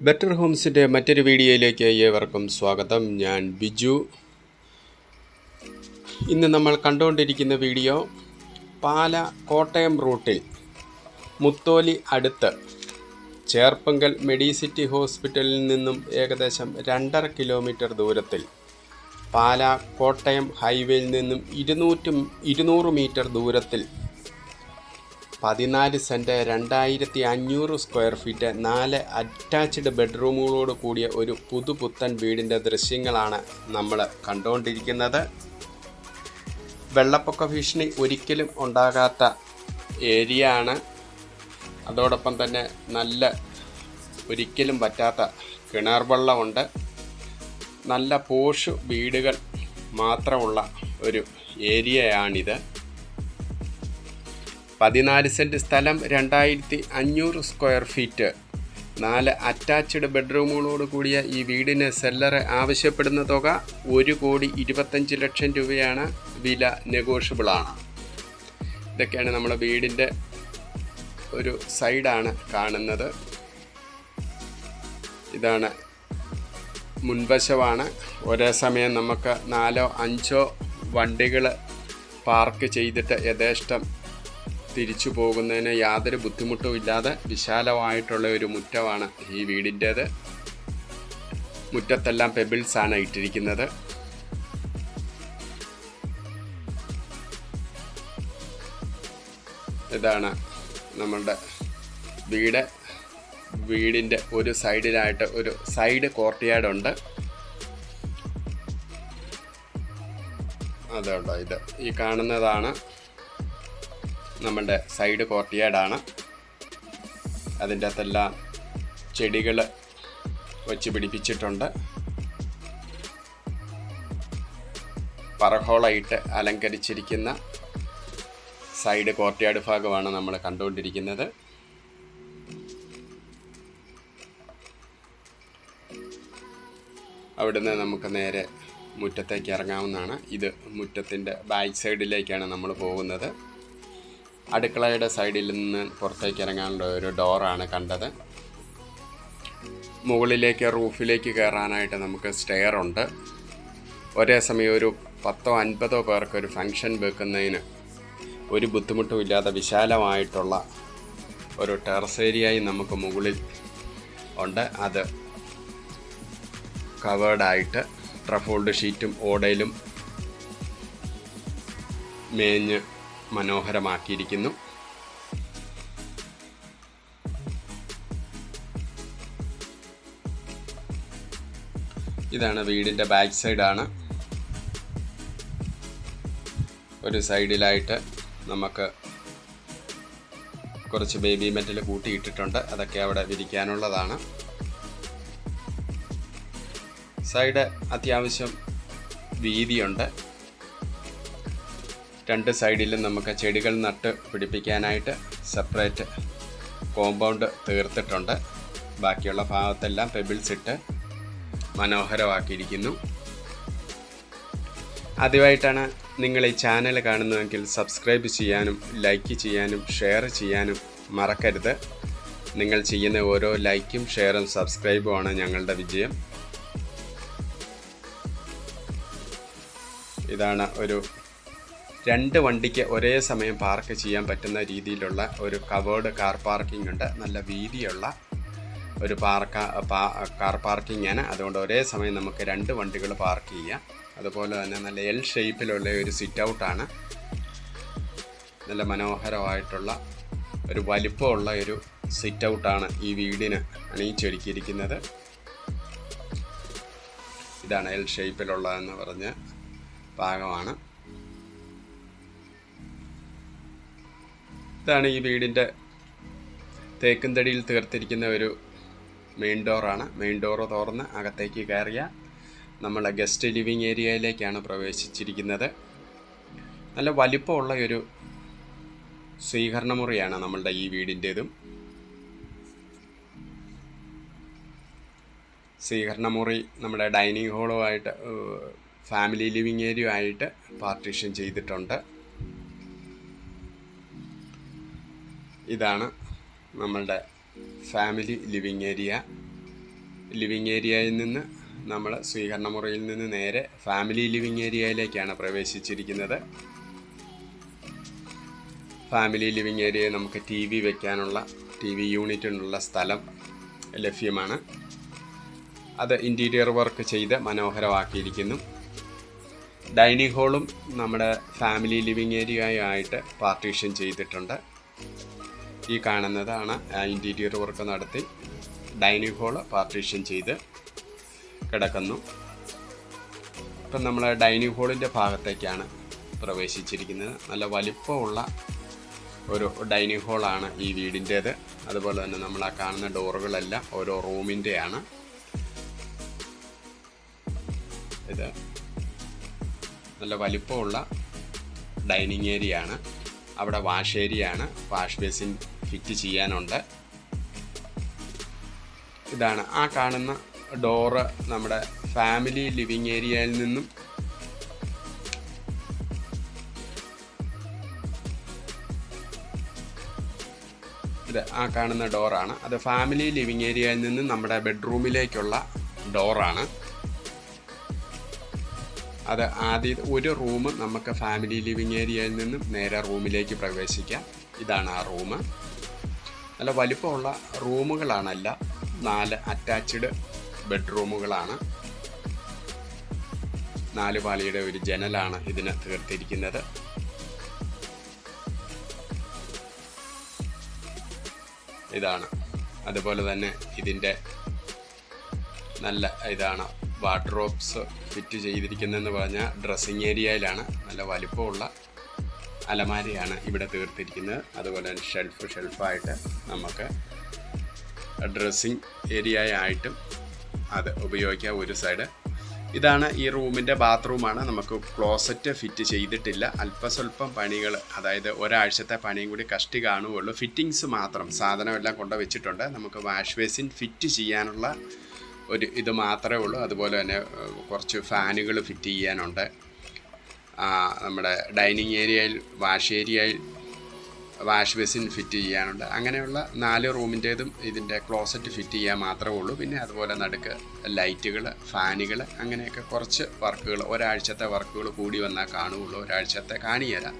Better ഹോംസിന്റെ മറ്റൊരു വീഡിയോയിലേക്ക് ഏവർക്കും സ്വാഗതം. ഞാൻ ബിജു. ഇന്ന് നമ്മൾ കണ്ടുകൊണ്ടിരിക്കുന്ന വീഡിയോ പാല കോട്ടയം റൂട്ടിൽ മുത്തോലി അടുത്ത് ചേർപ്പങ്കൽ മെഡിസിറ്റി ഹോസ്പിറ്റലിൽ നിന്നും ഏകദേശം രണ്ടര കിലോമീറ്റർ ദൂരത്തിൽ പാല കോട്ടയം ഹൈവേയിൽ നിന്നും ഇരുന്നൂറ്റും ഇരുന്നൂറ് മീറ്റർ ദൂരത്തിൽ പതിനാല് സെന്റ് രണ്ടായിരത്തി അഞ്ഞൂറ് സ്ക്വയർ ഫീറ്റ് നാല് അറ്റാച്ച്ഡ് ബെഡ്റൂമുകളോട് കൂടിയ ഒരു പുതുപുത്തൻ വീടിന്റെ ദൃശ്യങ്ങളാണ് നമ്മൾ കണ്ടുകൊണ്ടിരിക്കുന്നത് വെള്ളപ്പൊക്ക ഭീഷണി ഒരിക്കലും ഉണ്ടാകാത്ത ഏരിയ ആണ് അതോടൊപ്പം തന്നെ നല്ല ഒരിക്കലും പറ്റാത്ത കിണർ വെള്ളമുണ്ട് നല്ല പോഷ് വീടുകൾ മാത്രമുള്ള ഒരു ഏരിയയാണിത്. പതിനാല് സെന്റ് സ്ഥലം രണ്ടായിരത്തി അഞ്ഞൂറ് സ്ക്വയർ ഫീറ്റ്. നാല് അറ്റാച്ച്ഡ് ബെഡ്റൂമുകളോട് കൂടിയ ഈ വീടിന് സെല്ലറ് ആവശ്യപ്പെടുന്ന തുക ഒരു കോടി ഇരുപത്തഞ്ച് ലക്ഷം രൂപയാണ് വില നെഗോഷ്യബിളാണ്. ഇതൊക്കെയാണ് നമ്മുടെ വീടിന്റെ ഒരു സൈഡാണ് കാണുന്നത്. ഇതാണ് മുൻവശമാണ് ഒരേ സമയം നമുക്ക് നാലോ അഞ്ചോ വണ്ടികൾ പാർക്ക് ചെയ്തിട്ട് യഥേഷ്ടം തിരിച്ചു പോകുന്നതിന് യാതൊരു ബുദ്ധിമുട്ടും ഇല്ലാതെ വിശാലമായിട്ടുള്ള ഒരു മുറ്റമാണ് ഈ വീടിന്റേത്. മുറ്റത്തെല്ലാം പെബിൾസാണ് ഇട്ടിരിക്കുന്നത്. ഇതാണ് നമ്മളുടെ വീട്. വീടിന്റെ ഒരു സൈഡിലായിട്ട് ഒരു സൈഡ് കോർട്ട് ഉണ്ട്. അതുണ്ടോ ഇത്. ഈ കാണുന്നതാണ് നമ്മുടെ സൈഡ് കോർട്ട്യാർഡാണ് അതിന്റെ അകത്തെല്ലാം ചെടികൾ വച്ച് പിടിപ്പിച്ചിട്ടുണ്ട്. പറഹോളായിട്ട് അലങ്കരിച്ചിരിക്കുന്ന സൈഡ് കോർട്ട്യാർഡ് ഭാഗമാണ് നമ്മൾ കണ്ടുകൊണ്ടിരിക്കുന്നത്. അവിടുന്ന് നമുക്ക് നേരെ മുറ്റത്തേക്ക് ഇറങ്ങാവുന്നതാണ്. ഇത് മുറ്റത്തിന്റെ ബാക്ക് സൈഡിലേക്കാണ് നമ്മൾ പോകുന്നത്. അടുക്കളയുടെ സൈഡിൽ നിന്ന് പുറത്തേക്ക് ഇറങ്ങാനുള്ള ഒരു ഡോറാണ് കണ്ടത്. മുകളിലേക്ക് റൂഫിലേക്ക് കയറാനായിട്ട് നമുക്ക് സ്റ്റെയർ ഉണ്ട്. ഒരേ സമയം ഒരു പത്തോ അൻപതോ പേർക്ക് ഒരു ഫംഗ്ഷൻ വെക്കുന്നതിന് ഒരു ബുദ്ധിമുട്ടും ഇല്ലാതെ വിശാലമായിട്ടുള്ള ഒരു ടെറസ് ഏരിയയും നമുക്ക് മുകളിൽ ഉണ്ട്. അത് കവേർഡായിട്ട് ട്രഫോൾഡ് ഷീറ്റും ഓടയിലും മേഞ്ഞ് മനോഹരമാക്കിയിരിക്കുന്നു. ഇതാണ് വീടിന്റെ ബാക്ക് സൈഡാണ്. ഒരു സൈഡിലായിട്ട് നമുക്ക് കുറച്ച് ബേബി മെറ്റൽ കൂട്ടിയിട്ടിട്ടുണ്ട്. അതൊക്കെ അവിടെ വിരിക്കാനുള്ളതാണ്. സൈഡ് അത്യാവശ്യം വീതിയുണ്ട്. രണ്ട് സൈഡിലും നമുക്ക് ചെടികൾ നട്ട് പിടിപ്പിക്കാനായിട്ട് സെപ്പറേറ്റ് കോമ്പൗണ്ട് തീർത്തിട്ടുണ്ട്. ബാക്കിയുള്ള ഭാഗത്തെല്ലാം പെബിൾസ് ഇട്ട് മനോഹരമാക്കിയിരിക്കുന്നു. ആദ്യമായിട്ടാണ് നിങ്ങൾ ഈ ചാനൽ കാണുന്നതെങ്കിൽ സബ്സ്ക്രൈബ് ചെയ്യാനും ലൈക്ക് ചെയ്യാനും ഷെയർ ചെയ്യാനും മറക്കരുത്. നിങ്ങൾ ചെയ്യുന്ന ഓരോ ലൈക്കും ഷെയറും സബ്സ്ക്രൈബും ആണ് ഞങ്ങളുടെ വിജയം. ഇതാണ് ഒരു രണ്ട് വണ്ടിക്ക് ഒരേ സമയം പാർക്ക് ചെയ്യാൻ പറ്റുന്ന രീതിയിലുള്ള ഒരു കവേർഡ് കാർ പാർക്കിംഗ് ഉണ്ട്. നല്ല വീതിയുള്ള ഒരു പാർക്ക കാർ പാർക്കിംഗ് ആണ്. അതുകൊണ്ട് ഒരേ സമയം നമുക്ക് രണ്ട് വണ്ടികൾ പാർക്ക് ചെയ്യാം. അതുപോലെ തന്നെ നല്ല എൽ ഷേപ്പിലുള്ള ഒരു സിറ്റ് ഔട്ടാണ് നല്ല മനോഹരമായിട്ടുള്ള ഒരു വലിപ്പമുള്ള ഒരു സിറ്റ് ഔട്ടാണ് ഈ വീടിന് അണിയിച്ചൊരുക്കിയിരിക്കുന്നത്. ഇതാണ് എൽ ഷേപ്പിലുള്ളതെന്ന് പറഞ്ഞ ഭാഗമാണ്. ഇതാണ് ഈ വീടിന്റെ തേക്കുംതടിയിൽ തീർത്തിരിക്കുന്ന ഒരു മെയിൻ ഡോറാണ് മെയിൻ ഡോറ് തുറന്ന് അകത്തേക്ക് കയറിയ നമ്മളെ ഗസ്റ്റ് ലിവിങ് ഏരിയയിലേക്കാണ് പ്രവേശിച്ചിരിക്കുന്നത്. നല്ല വലിപ്പമുള്ള ഒരു സ്വീകരണ മുറിയാണ് നമ്മളുടെ ഈ വീടിന്റേതും. സ്വീകരണ മുറി നമ്മുടെ ഡൈനിങ് ഹോളുമായിട്ട് ഫാമിലി ലിവിങ് ഏരിയ ആയിട്ട് പാർട്ടീഷൻ ചെയ്തിട്ടുണ്ട്. ഇതാണ് നമ്മളുടെ ഫാമിലി ലിവിങ് ഏരിയ. ലിവിങ് ഏരിയയിൽ നിന്ന് നമ്മൾ സ്വീകരണ മുറിയിൽ നിന്ന് നേരെ ഫാമിലി ലിവിങ് ഏരിയയിലേക്കാണ് പ്രവേശിച്ചിരിക്കുന്നത്. ഫാമിലി ലിവിങ് ഏരിയയിൽ നമുക്ക് ടി വി വയ്ക്കാനുള്ള ടി വി യൂണിറ്റിനുള്ള സ്ഥലം ലഭ്യമാണ്. അത് ഇന്റീരിയർ വർക്ക് ചെയ്ത് മനോഹരമാക്കിയിരിക്കുന്നു. ഡൈനിങ് ഹോളും നമ്മുടെ ഫാമിലി ലിവിങ് ഏരിയയായിട്ട് പാർട്ടീഷൻ ചെയ്തിട്ടുണ്ട്. ഈ കാണുന്നതാണ് ഇന്റീരിയർ വർക്ക് നടത്തി ഡൈനിങ് ഹോൾ പാർട്ടീഷൻ ചെയ്ത് കിടക്കുന്നു. ഇപ്പം നമ്മൾ ഡൈനിങ് ഹോളിന്റെ ഭാഗത്തേക്കാണ് പ്രവേശിച്ചിരിക്കുന്നത്. നല്ല വലിപ്പമുള്ള ഒരു ഡൈനിങ് ഹോളാണ് ഈ വീടിന്റേത്. അതുപോലെ തന്നെ നമ്മൾ ആ കാണുന്ന ഡോറുകളെല്ലാം ഓരോ റൂമിന്റെയാണ്. ഇത് നല്ല വലിപ്പമുള്ള ഡൈനിങ് ഏരിയ ആണ് അവിടെ വാഷ് ഏരിയ ആണ് വാഷ് ബേസിൻ ഫിറ്റ് ചെയ്യാനുണ്ട്. ഇതാണ് ആ കാണുന്ന ഡോറ് നമ്മുടെ ഫാമിലി ലിവിങ് ഏരിയയിൽ നിന്നും. ഇത് ആ കാണുന്ന ഡോറാണ്. അത് ഫാമിലി ലിവിങ് ഏരിയയിൽ നിന്നും നമ്മുടെ ബെഡ്റൂമിലേക്കുള്ള ഡോറാണ്. അത് ആദ്യം ഒരു റൂം നമുക്ക് ഫാമിലി ലിവിങ് ഏരിയയിൽ നിന്നും നേരെ റൂമിലേക്ക് പ്രവേശിക്കാം. ഇതാണ് ആ റൂം. നല്ല വലിപ്പമുള്ള റൂമുകളാണല്ല നാല് അറ്റാച്ച്ഡ് ബെഡ്റൂമുകളാണ് നാല് പാളിയുടെ ഒരു ജനലാണ് ഇതിന് തീർത്തിരിക്കുന്നത്. ഇതാണ്. അതുപോലെ തന്നെ ഇതിന്റെ നല്ല ഇതാണ് വാർഡ്രോബ്സ് ഫിറ്റ് ചെയ്തിരിക്കുന്നതെന്ന് പറഞ്ഞാൽ ഡ്രസ്സിങ് ഏരിയയിലാണ് നല്ല വലിപ്പമുള്ള അലമാരയാണ് ഇവിടെ തീർത്തിരിക്കുന്നത്. അതുപോലെ തന്നെ ഷെൽഫ് ഷെൽഫായിട്ട് നമുക്ക് ഡ്രസ്സിങ് ഏരിയ ആയിട്ടും അത് ഉപയോഗിക്കാം ഒരു സൈഡ് ഇതാണ് ഈ റൂമിന്റെ ബാത്റൂമാണ്. നമുക്ക് ക്ലോസറ്റ് ഫിറ്റ് ചെയ്തിട്ടില്ല. അല്പസ്വല്പം പണികൾ അതായത് ഒരാഴ്ചത്തെ പണിയും കൂടി കഷ്ടി കാണുകയുള്ളൂ. ഫിറ്റിങ്സ് മാത്രം സാധനമെല്ലാം കൊണ്ട് വെച്ചിട്ടുണ്ട്. നമുക്ക് വാഷ് ബേസിൻ ഫിറ്റ് ചെയ്യാനുള്ള ഒരു ഇത് മാത്രമേ ഉള്ളൂ. അതുപോലെ തന്നെ കുറച്ച് ഫാനുകൾ ഫിറ്റ് ചെയ്യാനുണ്ട്. നമ്മുടെ ഡൈനിങ് ഏരിയയിൽ വാഷ് ഏരിയയിൽ വാഷ് ബേസിൻ ഫിറ്റ് ചെയ്യാനുണ്ട്. അങ്ങനെയുള്ള നാല് റൂമിന്റേതും ഇതിന്റെ ക്ലോസറ്റ് ഫിറ്റ് ചെയ്യാൻ മാത്രമേ ഉള്ളൂ. പിന്നെ അതുപോലെ നടുക്ക് ലൈറ്റുകൾ ഫാനുകൾ അങ്ങനെയൊക്കെ കുറച്ച് വർക്കുകൾ ഒരാഴ്ചത്തെ വർക്കുകൾ കൂടി വന്നാൽ കാണുകയുള്ളൂ. ഒരാഴ്ചത്തെ കാണിയല്ല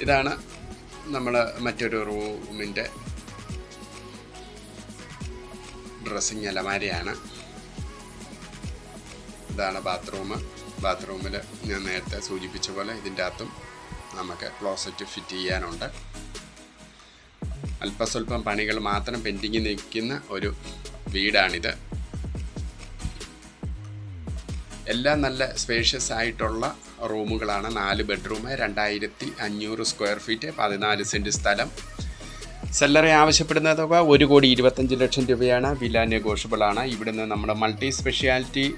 ഇതാണ് നമ്മൾ മറ്റൊരു റൂമിന്റെ ഡ്രസ്സിങ് അലമാരയാണ്. ഇതാണ് ബാത്റൂം. ബാത്റൂമിൽ ഞാൻ നേരത്തെ സൂചിപ്പിച്ച പോലെ ഇതിന്റെ അകത്തും നമുക്ക് ക്ലോസറ്റ് ഫിറ്റ് ചെയ്യാനുണ്ട്. അല്പസ്വല്പം പണികൾ മാത്രം പെൻഡിങ് നിൽക്കുന്ന ഒരു വീടാണിത്. എല്ലാം നല്ല സ്പേഷ്യസ് ആയിട്ടുള്ള റൂമുകളാണ്. നാല് ബെഡ്റൂം രണ്ടായിരത്തി അഞ്ഞൂറ് സ്ക്വയർ ഫീറ്റ് പതിനാല് സെന്റ് സ്ഥലം. സെല്ലറി ആവശ്യപ്പെടുന്ന തുക ഒരു കോടി ഇരുപത്തഞ്ച് ലക്ഷം രൂപയാണ്. വില നെഗോഷ്യബിൾ ആണ്. ഇവിടുന്ന് നമ്മുടെ മൾട്ടി സ്പെഷ്യാലിറ്റി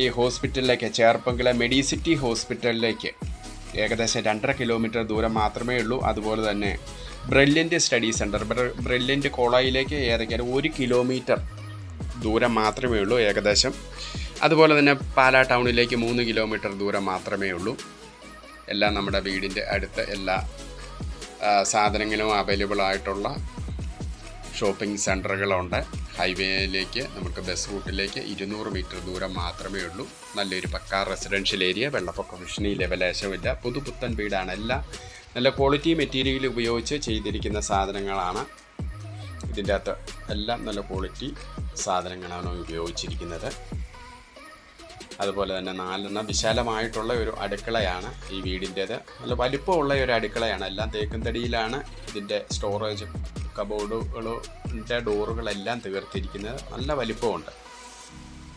ഈ ഹോസ്പിറ്റലിലേക്ക് ചേർപ്പങ്കിലെ മെഡിസിറ്റി ഹോസ്പിറ്റലിലേക്ക് ഏകദേശം രണ്ടര കിലോമീറ്റർ ദൂരം മാത്രമേ ഉള്ളൂ. അതുപോലെ തന്നെ ബ്രില്യന്റ് സ്റ്റഡി സെന്റർ ബ്രില്യന്റ് കോളേജിലേക്ക് ഏതൊക്കെയാണ് ഒരു കിലോമീറ്റർ ദൂരം മാത്രമേ ഉള്ളൂ ഏകദേശം. അതുപോലെ തന്നെ പാലാ ടൗണിലേക്ക് മൂന്ന് കിലോമീറ്റർ ദൂരം മാത്രമേ ഉള്ളൂ. എല്ലാം നമ്മുടെ വീടിന്റെ അടുത്ത് എല്ലാ സാധനങ്ങളും അവൈലബിൾ ആയിട്ടുള്ള ഷോപ്പിംഗ് സെന്ററുകളുണ്ട്. ഹൈവേയിലേക്ക് നമുക്ക് ബസ് റൂട്ടിലേക്ക് ഇരുന്നൂറ് മീറ്റർ ദൂരം മാത്രമേ ഉള്ളൂ. നല്ലൊരു പക്കാ റെസിഡൻഷ്യൽ ഏരിയ വെള്ളപ്പൊക്ക ഭീഷണി ലെവലേശമില്ല പുതുപുത്തൻ വീടാണ് എല്ലാം. നല്ല ക്വാളിറ്റി മെറ്റീരിയൽ ഉപയോഗിച്ച് ചെയ്തിരിക്കുന്ന സാധനങ്ങളാണ് ഇതിന്റെ അകത്ത്. എല്ലാം നല്ല ക്വാളിറ്റി സാധനങ്ങളാണ് ഉപയോഗിച്ചിരിക്കുന്നത്. അതുപോലെ തന്നെ നാലെണ്ണം വിശാലമായിട്ടുള്ള ഒരു അടുക്കളയാണ് ഈ വീടിന്റേത്. നല്ല വലിപ്പമുള്ള ഒരു അടുക്കളയാണ്. എല്ലാം തേക്കും തടിയിലാണ് ഇതിന്റെ സ്റ്റോറേജ്. കബോർഡുകളുടെ ഡോറുകളെല്ലാം തീർത്തിരിക്കുന്നത് നല്ല വലിപ്പമുണ്ട്.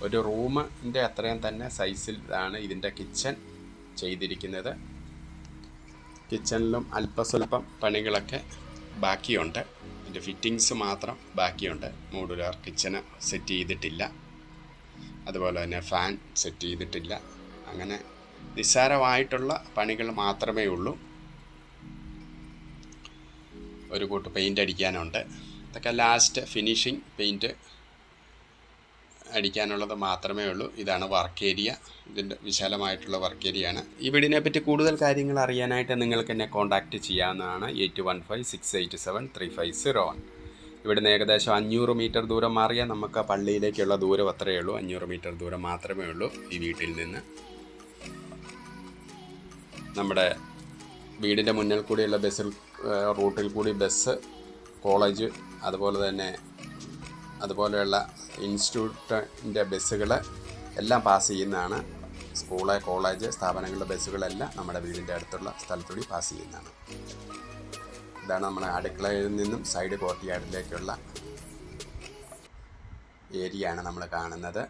ഒരു റൂമിന്റെ അത്രയും തന്നെ സൈസിലാണ് ഇതിന്റെ കിച്ചൺ ചെയ്തിരിക്കുന്നത്. കിച്ചണിലും അല്പസ്വല്പം പണികളൊക്കെ ബാക്കിയുണ്ട്. ഇതിന്റെ ഫിറ്റിങ്സ് മാത്രം ബാക്കിയുണ്ട്. മോഡുലാർ കിച്ചണ് സെറ്റ് ചെയ്തിട്ടില്ല. അതുപോലെ തന്നെ ഫാൻ സെറ്റ് ചെയ്തിട്ടില്ല. അങ്ങനെ നിസ്സാരമായിട്ടുള്ള പണികൾ മാത്രമേ ഉള്ളൂ. ഒരു കൂട്ട് പെയിന്റ് അടിക്കാനുണ്ട്. ഇതൊക്കെ ലാസ്റ്റ് ഫിനിഷിങ് പെയിന്റ് അടിക്കാനുള്ളത് മാത്രമേ ഉള്ളൂ. ഇതാണ് വർക്ക് ഏരിയ ഇതിന്റെ വിശാലമായിട്ടുള്ള വർക്ക് ഏരിയയാണ് ഈ വീടിനെ പറ്റി കൂടുതൽ കാര്യങ്ങൾ അറിയാനായിട്ട് നിങ്ങൾക്ക് എന്നെ കോൺടാക്റ്റ് ചെയ്യാവുന്നതാണ് eight one five six eight seven three five zero one ഇവിടുന്ന് ഏകദേശം അഞ്ഞൂറ് മീറ്റർ ദൂരം മാറിയാൽ നമുക്ക് പള്ളിയിലേക്കുള്ള ദൂരം അത്രയേ ഉള്ളൂ. അഞ്ഞൂറ് മീറ്റർ ദൂരം മാത്രമേ ഉള്ളൂ ഈ വീട്ടിൽ നിന്ന്. നമ്മുടെ വീടിന്റെ മുന്നിൽ കൂടിയുള്ള ബസ്സിൽ റൂട്ടിൽ കൂടി ബസ് കോളേജ് അതുപോലെ തന്നെ അതുപോലെയുള്ള ഇൻസ്റ്റിറ്റ്യൂട്ടിന്റെ ബസ്സുകൾ എല്ലാം പാസ് ചെയ്യുന്നതാണ്. സ്കൂൾ കോളേജ് സ്ഥാപനങ്ങളുടെ ബസ്സുകളെല്ലാം നമ്മുടെ വീടിന്റെ അടുത്തുള്ള സ്ഥലത്തുകൂടി പാസ് ചെയ്യുന്നതാണ്. ഇതാണ് നമ്മുടെ അടുക്കളയിൽ നിന്നും സൈഡ് കോർട്ട് യാർഡിലേക്കുള്ള ഏരിയയാണ് നമ്മൾ കാണുന്നത്.